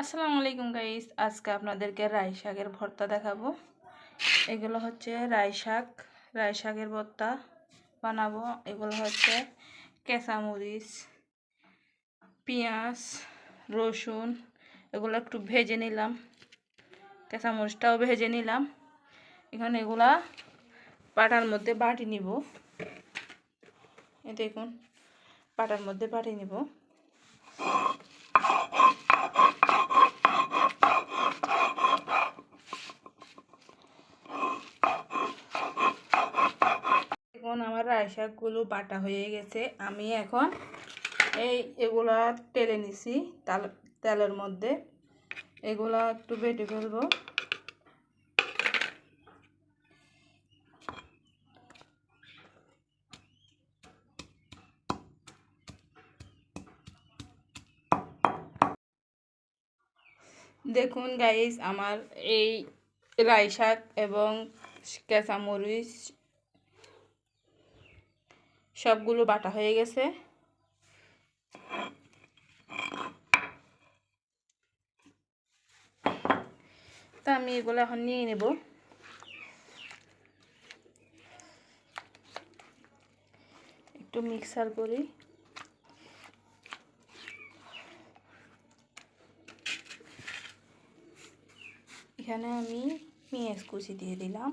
আসসালামু আলাইকুম গাইস, আজকে আপনাদেরকে রাই শাকের ভর্তা দেখাবো। এগুলো হচ্ছে রাই শাক, রাই শাকের ভর্তা বানাবো। এগুলো হচ্ছে কেঁচামরিচ, পেঁয়াজ, রসুন, এগুলো একটু ভেজে নিলাম। কেঁচামরিচটাও ভেজে নিলাম। এখন এগুলা পাটার মধ্যে বাটি নিব। এ দেখুন পাটার মধ্যে বাটি নিব এখন আমার রাই শাকগুলো বাটা হয়ে গেছে। আমি এখন এই এগুলা টেলে নিছি, তাল, তেলের মধ্যে। এগুলা একটু বেটে ফেলব। দেখুন গাইস আমার এই রাই শাক এবং কেঁচামরিচ সবগুলো বাটা হয়ে গেছে। তা আমি এগুলো এখন নিয়ে নেব। একটু মিক্সার করি। এখানে আমি পেঁয়াজ কুচি দিয়ে দিলাম।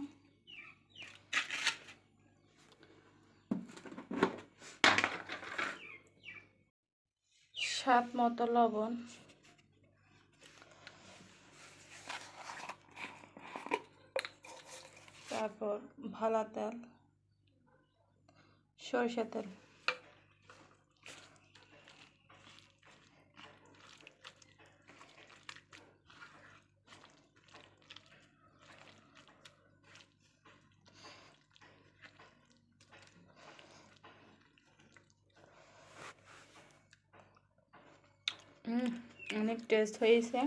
স্বাদ মতো লবণ। তারপর ভালা তেল সরিষা তেল। অনেক টেস্ট হয়েছে।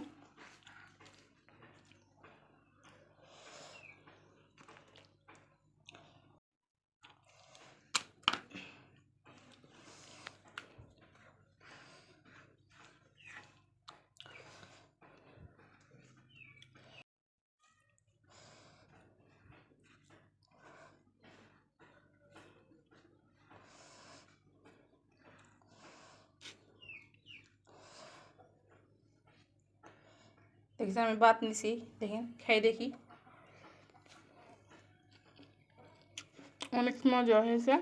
দেখছি আমি বাত নিছি, দেখেন খাই দেখি। অনেক মজা হয়েছে,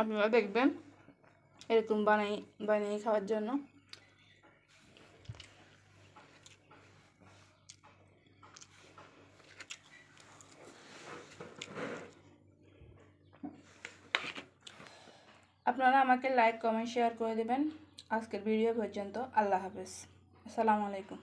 আপনারা দেখবেন, এরকম বানাই, বানিয়ে খাওয়ার জন্য। আপনারা আমাকে লাইক কমেন্ট শেয়ার করে দেবেন। আজকের ভিডিও পর্যন্ত, আল্লাহ হাফেজ। আসসালামু আলাইকুম।